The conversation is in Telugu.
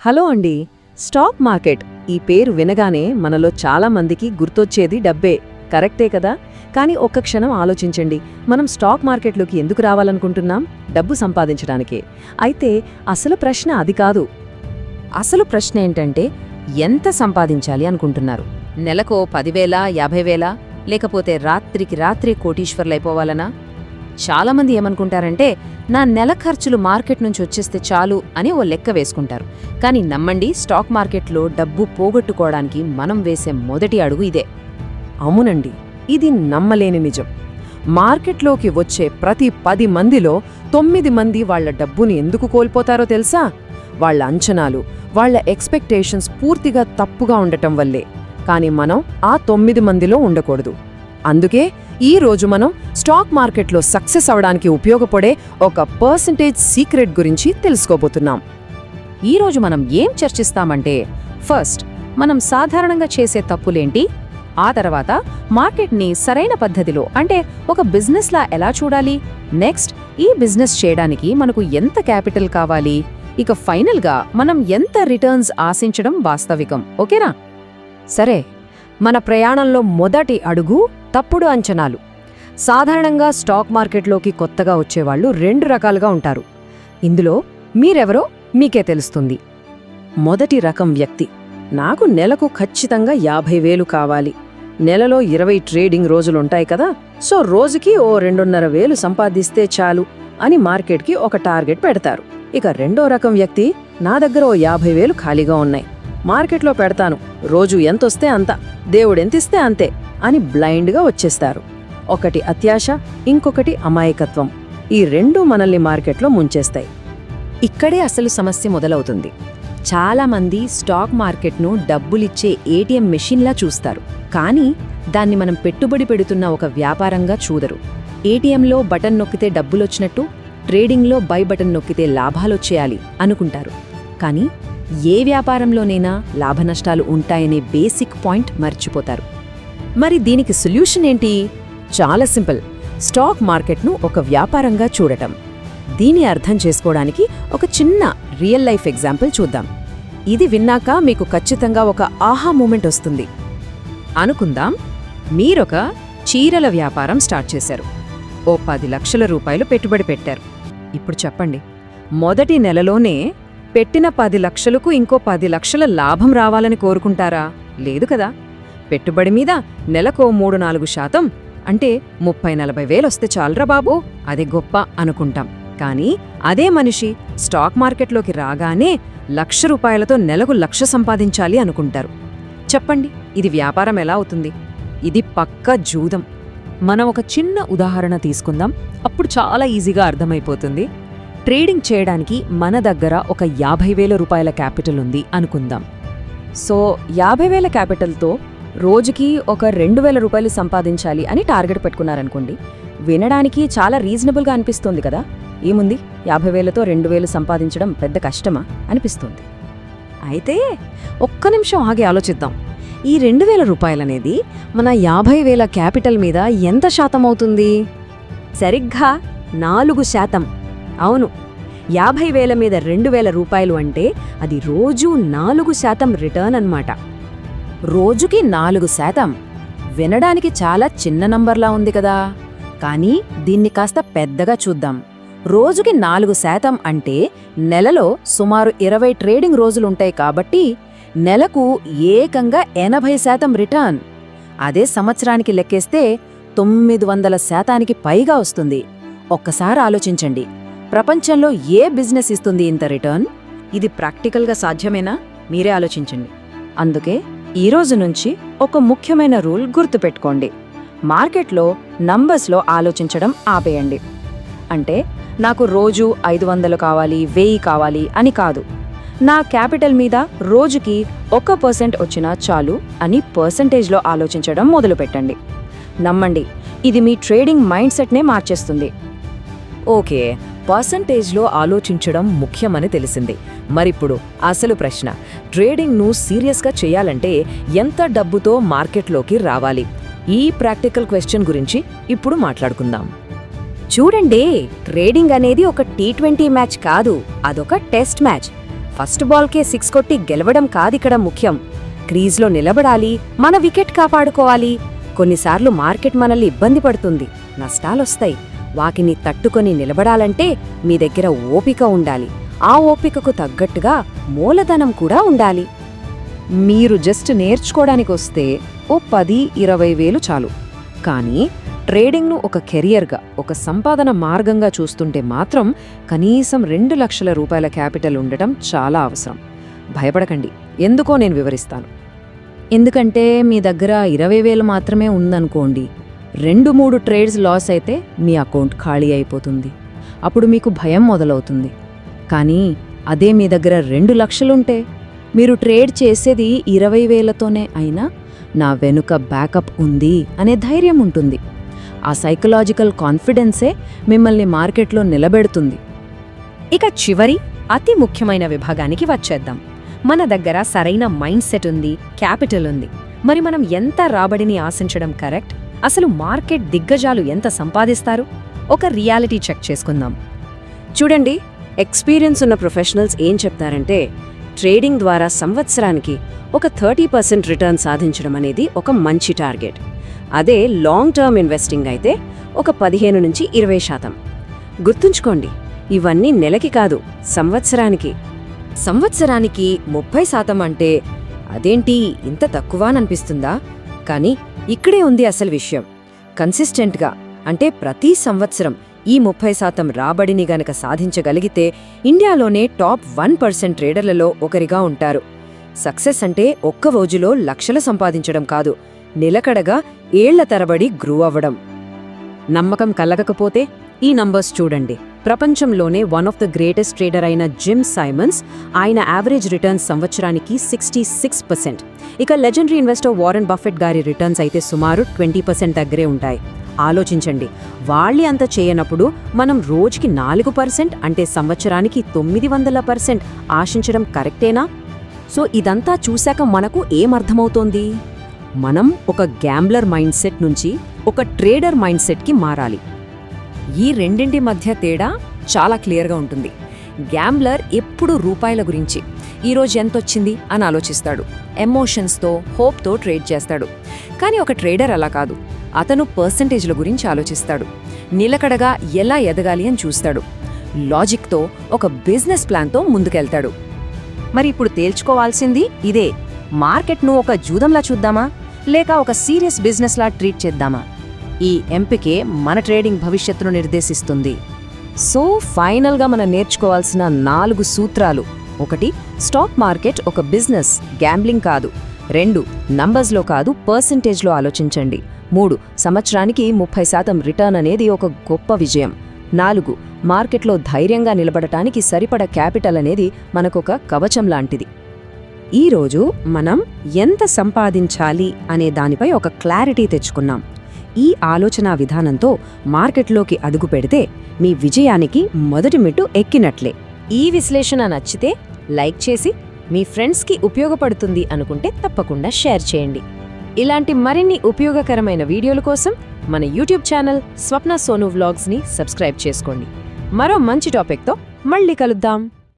హలో అండి. స్టాక్ మార్కెట్ ఈ పేరు వినగానే మనలో చాలా మందికి గుర్తొచ్చేది డబ్బే. కరెక్టే కదా? కానీ ఒక్క క్షణం ఆలోచించండి. మనం స్టాక్ మార్కెట్లోకి ఎందుకు రావాలనుకుంటున్నాం? డబ్బు సంపాదించడానికే. అయితే అసలు ప్రశ్న అది కాదు. అసలు ప్రశ్న ఏంటంటే ఎంత సంపాదించాలి అనుకుంటున్నారు? నెలకో పదివేల యాభై వేల లేకపోతే రాత్రికి రాత్రి కోటీశ్వర్లైపోవాలనా? చాలామంది ఏమనుకుంటారంటే నా నెల ఖర్చులు మార్కెట్ నుంచి వచ్చేస్తే చాలు అని ఓ లెక్క వేసుకుంటారు. కానీ నమ్మండి స్టాక్ మార్కెట్లో డబ్బు పోగొట్టుకోవడానికి మనం వేసే మొదటి అడుగు ఇదే. అవునండి ఇది నమ్మలేని నిజం. మార్కెట్లోకి వచ్చే ప్రతి పది మందిలో తొమ్మిది మంది వాళ్ళ డబ్బుని ఎందుకు కోల్పోతారో తెలుసా? వాళ్ళ అంచనాలు వాళ్ళ ఎక్స్పెక్టేషన్స్ పూర్తిగా తప్పుగా ఉండటం వల్లే. కానీ మనం ఆ తొమ్మిది మందిలో ఉండకూడదు. అందుకే ఈ రోజు మనం స్టాక్ మార్కెట్లో సక్సెస్ అవడానికి ఉపయోగపడే ఒక పర్సంటేజ్ సీక్రెట్ గురించి తెలుసుకోబోతున్నాం. ఈరోజు మనం ఏం చర్చిస్తామంటే ఫస్ట్ మనం సాధారణంగా చేసే తప్పులేంటి? ఆ తర్వాత మార్కెట్ని సరైన పద్ధతిలో అంటే ఒక బిజినెస్లా ఎలా చూడాలి? నెక్స్ట్ ఈ బిజినెస్ చేయడానికి మనకు ఎంత క్యాపిటల్ కావాలి? ఇక ఫైనల్గా మనం ఎంత రిటర్న్స్ ఆశించడం వాస్తవికం ఓకేనా? సరే మన ప్రయాణంలో మొదటి అడుగు తప్పుడు అంచనాలు. సాధారణంగా స్టాక్ మార్కెట్లోకి కొత్తగా వచ్చేవాళ్ళు రెండు రకాలుగా ఉంటారు. ఇందులో మీరెవరో మీకే తెలుస్తుంది. మొదటి రకం వ్యక్తి. నాకు నెలకు ఖచ్చితంగా యాభై వేలు కావాలి. నెలలో ఇరవై ట్రేడింగ్ రోజులుంటాయి కదా సో రోజుకి ఓ రెండున్నర వేలు సంపాదిస్తే చాలు అని మార్కెట్కి ఒక టార్గెట్ పెడతారు. ఇక రెండో రకం వ్యక్తి నా దగ్గర ఓ యాభై వేలు ఖాళీగా ఉన్నాయి. మార్కెట్లో పెడతాను. రోజు ఎంతొస్తే అంత దేవుడెంతిస్తే అంతే అని బ్లైండ్గా వచ్చేస్తారు. ఒకటి అత్యాశ ఇంకొకటి అమాయకత్వం. ఈ రెండూ మనల్ని మార్కెట్లో ముంచేస్తాయి. ఇక్కడే అసలు సమస్య మొదలవుతుంది. చాలామంది స్టాక్ మార్కెట్ను డబ్బులిచ్చే ఏటీఎం మెషిన్లా చూస్తారు. కానీ దాన్ని మనం పెట్టుబడి పెడుతున్న ఒక వ్యాపారంగా చూడరు. ఏటీఎంలో బటన్ నొక్కితే డబ్బులొచ్చినట్టు ట్రేడింగ్లో బై బటన్ నొక్కితే లాభాలొచ్చేయాలి అనుకుంటారు. కానీ ఏ వ్యాపారంలోనైనా లాభనష్టాలు ఉంటాయనే బేసిక్ పాయింట్ మర్చిపోతారు. మరి దీనికి సొల్యూషన్ ఏంటి? చాలా సింపుల్. స్టాక్ మార్కెట్ను ఒక వ్యాపారంగా చూడటం. దీని అర్థం చేసుకోవడానికి ఒక చిన్న రియల్ లైఫ్ ఎగ్జాంపుల్ చూద్దాం. ఇది విన్నాక మీకు ఖచ్చితంగా ఒక ఆహా మూమెంట్ వస్తుంది. అనుకుందాం. మీరొక చీరల వ్యాపారం స్టార్ట్ చేశారు. ఓ పది లక్షల రూపాయలు పెట్టుబడి పెట్టారు. ఇప్పుడు చెప్పండి. మొదటి నెలలోనే పెట్టిన పది లక్షలకు ఇంకో పది లక్షల లాభం రావాలని కోరుకుంటారా? లేదు కదా. పెట్టుబడి మీద నెలకో మూడు నాలుగు శాతం అంటే ముప్పై నలభై వేలొస్తే చాలరా బాబు. అదే గొప్ప అనుకుంటాం. కానీ అదే మనిషి స్టాక్ మార్కెట్లోకి రాగానే లక్ష రూపాయలతో నెలకు లక్ష సంపాదించాలి అనుకుంటారు. చెప్పండి ఇది వ్యాపారం ఎలా అవుతుంది? ఇది పక్క జూదం. మనం ఒక చిన్న ఉదాహరణ తీసుకుందాం. అప్పుడు చాలా ఈజీగా అర్థమైపోతుంది. ట్రేడింగ్ చేయడానికి మన దగ్గర ఒక యాభై వేల రూపాయల క్యాపిటల్ ఉంది అనుకుందాం. సో యాభై వేల క్యాపిటల్తో రోజుకి ఒక రెండు వేల రూపాయలు సంపాదించాలి అని టార్గెట్ పెట్టుకున్నారనుకోండి వినడానికి చాలా రీజనబుల్గా అనిపిస్తుంది కదా? ఏముంది? యాభై వేలతో రెండు వేలు సంపాదించడం పెద్ద కష్టమా? అనిపిస్తుంది. అయితే ఒక్క నిమిషం ఆగి ఆలోచిద్దాం. ఈ రెండు వేల రూపాయలనేది మన యాభై వేల క్యాపిటల్ మీద ఎంత శాతం అవుతుంది? సరిగ్గా నాలుగు శాతం. అవును. యాభై వేల మీద రెండు వేల రూపాయలు అంటే అది రోజూ నాలుగు శాతం రిటర్న్ అన్నమాట. రోజుకి నాలుగు శాతం. వినడానికి చాలా చిన్న నంబర్లా ఉంది కదా. కానీ దీన్ని కాస్త పెద్దగా చూద్దాం. రోజుకి నాలుగు శాతం అంటే నెలలో సుమారు ఇరవై ట్రేడింగ్ రోజులుంటాయి కాబట్టి నెలకు ఏకంగా ఎనభై శాతం రిటర్న్. అదే సంవత్సరానికి లెక్కేస్తే తొమ్మిది వందల శాతానికి పైగా వస్తుంది. ఒక్కసారి ఆలోచించండి. ప్రపంచంలో ఏ బిజినెస్ ఇస్తుంది ఇంత రిటర్న్? ఇది ప్రాక్టికల్గా సాధ్యమేనా? మీరే ఆలోచించండి. అందుకే ఈ రోజు నుంచి ఒక ముఖ్యమైన రూల్ గుర్తుపెట్టుకోండి. మార్కెట్లో నంబర్స్లో ఆలోచించడం ఆపేయండి. అంటే నాకు రోజు ఐదు వందలు కావాలి వెయ్యి కావాలి అని కాదు. నా క్యాపిటల్ మీద రోజుకి ఒక పర్సెంట్ వచ్చినా చాలు అని పర్సంటేజ్లో ఆలోచించడం మొదలుపెట్టండి. నమ్మండి ఇది మీ ట్రేడింగ్ మైండ్ సెట్నే మార్చేస్తుంది. ఓకే. పర్సంటేజ్లో ఆలోచించడం ముఖ్యమని తెలిసింది. మరిప్పుడు అసలు ప్రశ్న ట్రేడింగ్ను సీరియస్గా చేయాలంటే ఎంత డబ్బుతో మార్కెట్లోకి రావాలి? ఈ ప్రాక్టికల్ క్వశ్చన్ గురించి ఇప్పుడు మాట్లాడుకుందాం. చూడండి ట్రేడింగ్ అనేది ఒక టీ ట్వంటీ మ్యాచ్ కాదు అదొక టెస్ట్ మ్యాచ్. ఫస్ట్ బాల్కే సిక్స్ కొట్టి గెలవడం కాదిక్కడ ముఖ్యం. క్రీజ్లో నిలబడాలి మన వికెట్ కాపాడుకోవాలి. కొన్నిసార్లు మార్కెట్ మనల్ని ఇబ్బంది పడుతుంది నష్టాలొస్తాయి. వాటిని తట్టుకొని నిలబడాలంటే మీ దగ్గర ఓపిక ఉండాలి. ఆ ఓపికకు తగ్గట్టుగా మూలధనం కూడా ఉండాలి. మీరు జస్ట్ నేర్చుకోవడానికి వస్తే ఓ పది ఇరవై వేలు చాలు. కానీ ట్రేడింగ్ను ఒక కెరియర్గా ఒక సంపాదన మార్గంగా చూస్తుంటే మాత్రం కనీసం రెండు లక్షల రూపాయల క్యాపిటల్ ఉండటం చాలా అవసరం. భయపడకండి ఎందుకో నేను వివరిస్తాను. ఎందుకంటే మీ దగ్గర ఇరవై వేలు మాత్రమే ఉందనుకోండి రెండు మూడు ట్రేడ్స్ లాస్ అయితే మీ అకౌంట్ ఖాళీ అయిపోతుంది. అప్పుడు మీకు భయం మొదలవుతుంది. కానీ అదే మీ దగ్గర రెండు లక్షలుంటే మీరు ట్రేడ్ చేసేది ఇరవై వేలతోనే అయినా నా వెనుక బ్యాకప్ ఉంది అనే ధైర్యం ఉంటుంది. ఆ సైకలాజికల్ కాన్ఫిడెన్సే మిమ్మల్ని మార్కెట్లో నిలబెడుతుంది. ఇక చివరి అతి ముఖ్యమైన విభాగానికి వచ్చేద్దాం. మన దగ్గర సరైన మైండ్ సెట్ ఉంది క్యాపిటల్ ఉంది. మరి మనం ఎంత రాబడిని ఆశించడం కరెక్ట్? అసలు మార్కెట్ దిగ్గజాలు ఎంత సంపాదిస్తారు? ఒక రియాలిటీ చెక్ చేసుకుందాం. చూడండి ఎక్స్పీరియన్స్ ఉన్న ప్రొఫెషనల్స్ ఏం చెప్తారంటే ట్రేడింగ్ ద్వారా సంవత్సరానికి ఒక థర్టీ పర్సెంట్ రిటర్న్ సాధించడం అనేది ఒక మంచి టార్గెట్. అదే లాంగ్ టర్మ్ ఇన్వెస్టింగ్ అయితే ఒక పదిహేను నుంచి ఇరవై శాతం. గుర్తుంచుకోండి ఇవన్నీ నెలకి కాదు సంవత్సరానికి. సంవత్సరానికి ముప్పై శాతం అంటే అదేంటి ఇంత తక్కువ అనిపిస్తుందా? కానీ ఇక్కడే ఉంది అసలు విషయం. కన్సిస్టెంట్గా అంటే ప్రతి సంవత్సరం ఈ ముప్పై శాతం రాబడిని గనక సాధించగలిగితే ఇండియాలోనే టాప్ వన్ పర్సెంట్ ట్రేడర్లలో ఒకరిగా ఉంటారు. సక్సెస్ అంటే ఒక్క రోజులో లక్షలు సంపాదించడం కాదు నిలకడగా ఏళ్ళ తరబడి గ్రూ అవ్వడం. నమ్మకం కలగకపోతే ఈ నంబర్స్ చూడండి. ప్రపంచంలోనే one of the greatest trader అయిన జిమ్ సైమన్స్ ఆయన యావరేజ్ రిటర్న్స్ సంవత్సరానికి సిక్స్టీ సిక్స్ పర్సెంట్ ఇక లెజెండరీ ఇన్వెస్టర్ వారెన్ బఫెట్ గారి రిటర్న్స్ అయితే సుమారు ట్వంటీ పర్సెంట్ దగ్గరే ఉంటాయి. ఆలోచించండి వాళ్ళే అంత చేయనప్పుడు మనం రోజుకి నాలుగు పర్సెంట్ అంటే సంవత్సరానికి తొమ్మిది వందల పర్సెంట్ ఆశించడం కరెక్టేనా? సో ఇదంతా చూశాక మనకు ఏమర్థమవుతోంది? మనం ఒక గ్యాంబ్లర్ మైండ్ సెట్ నుంచి ఒక ట్రేడర్ మైండ్ సెట్కి మారాలి. ఈ రెండింటి మధ్య తేడా చాలా క్లియర్గా ఉంటుంది. గ్యాంబ్లర్ ఎప్పుడు రూపాయల గురించి ఈరోజు ఎంతొచ్చింది? అని ఆలోచిస్తాడు. ఎమోషన్స్తో హోప్తో ట్రేడ్ చేస్తాడు. కానీ ఒక ట్రేడర్ అలా కాదు. అతను పర్సంటేజ్ల గురించి ఆలోచిస్తాడు. నిలకడగా ఎలా ఎదగాలి అని చూస్తాడు. లాజిక్తో ఒక బిజినెస్ ప్లాన్తో ముందుకెళ్తాడు. మరి ఇప్పుడు తేల్చుకోవాల్సింది ఇదే. మార్కెట్ను ఒక జూదంలా చూద్దామా? లేక ఒక సీరియస్ బిజినెస్లా ట్రీట్ చేద్దామా? ఈ ఎంపికే మన ట్రేడింగ్ భవిష్యత్తును నిర్దేశిస్తుంది. సో ఫైనల్గా మనం నేర్చుకోవాల్సిన నాలుగు సూత్రాలు. ఒకటి స్టాక్ మార్కెట్ ఒక బిజినెస్ గ్యాంబ్లింగ్ కాదు. రెండు నంబర్స్లో కాదు పర్సంటేజ్లో ఆలోచించండి. మూడు సంవత్సరానికి ముప్పై శాతం రిటర్న్ అనేది ఒక గొప్ప విజయం. నాలుగు మార్కెట్లో ధైర్యంగా నిలబడటానికి సరిపడ క్యాపిటల్ అనేది మనకొక కవచం లాంటిది. ఈరోజు మనం ఎంత సంపాదించాలి అనే దానిపై ఒక క్లారిటీ తెచ్చుకున్నాం. ఈ ఆలోచనా విధానంతో మార్కెట్లోకి అడుగు పెడితే మీ విజయానికి మొదటి మెట్టు ఎక్కినట్లే. ఈ విశ్లేషణ నచ్చితే లైక్ చేసి మీ ఫ్రెండ్స్కి ఉపయోగపడుతుంది అనుకుంటే తప్పకుండా షేర్ చేయండి. ఇలాంటి మరిన్ని ఉపయోగకరమైన వీడియోల కోసం మన యూట్యూబ్ ఛానల్ స్వప్న సోను వ్లాగ్స్ని సబ్స్క్రైబ్ చేసుకోండి. మరో మంచి టాపిక్తో మళ్ళీ కలుద్దాం.